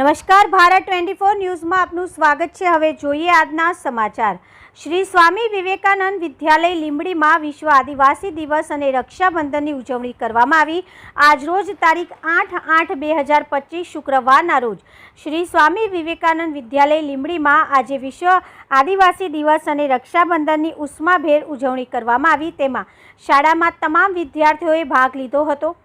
નમસ્કાર, Bharat twenty four ન્યૂઝમાં આપનું સ્વાગત છે. હવે જોઈએ આજના સમાચાર. શ્રી સ્વામી વિવેકાનંદ વિદ્યાલય લીંબડીમાં વિશ્વ આદિવાસી દિવસ અને રક્ષાબંધનની ઉજવણી કરવામાં આવી. આજરોજ તારીખ આઠ આઠ બે હજાર પચીસ શુક્રવારના રોજ શ્રી સ્વામી વિવેકાનંદ વિદ્યાલય લીંબડીમાં આજે વિશ્વ આદિવાસી દિવસ અને રક્ષાબંધનની ઉષ્માભેર ઉજવણી કરવામાં આવી. તેમાં શાળામાં તમામ વિદ્યાર્થીઓએ ભાગ લીધો હતો.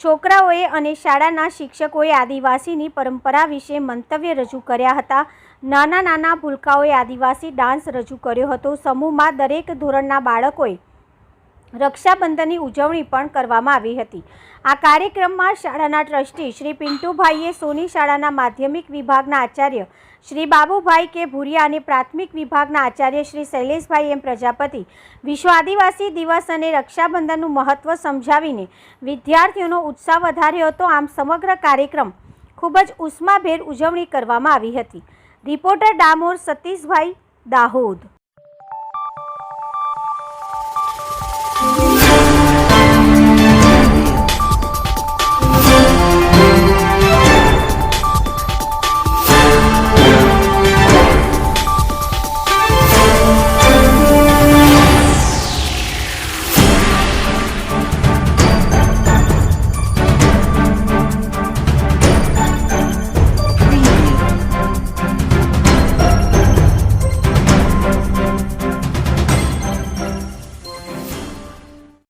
છોકરાઓએ અને શાળાના શિક્ષકોએ આદિવાસીની પરંપરા વિશે મંતવ્ય રજૂ કર્યા હતા. નાના નાના ભૂલકાઓએ આદિવાસી ડાન્સ રજૂ કર્યો હતો. સમૂહમાં દરેક ધોરણના બાળકોએ રક્ષાબંધનની ઉજવણી પણ કરવામાં આવી હતી. આ કાર્યક્રમમાં શાળાના ટ્રસ્ટી શ્રી પિન્ટુભાઈએ સોની શાળાના માધ્યમિક વિભાગના આચાર્ય શ્રી બાબુભાઈ કે ભુરિયા અને પ્રાથમિક વિભાગના આચાર્ય શ્રી શૈલેષભાઈ એમ પ્રજાપતિ વિશ્વ આદિવાસી દિવસ અને રક્ષાબંધનનું મહત્ત્વ સમજાવીને વિદ્યાર્થીઓનો ઉત્સાહ વધાર્યો હતો. આમ સમગ્ર કાર્યક્રમ ખૂબ જ ઉષ્માભેર ઉજવણી કરવામાં આવી હતી. રિપોર્ટર ડામોર સતીશભાઈ દાહોદ.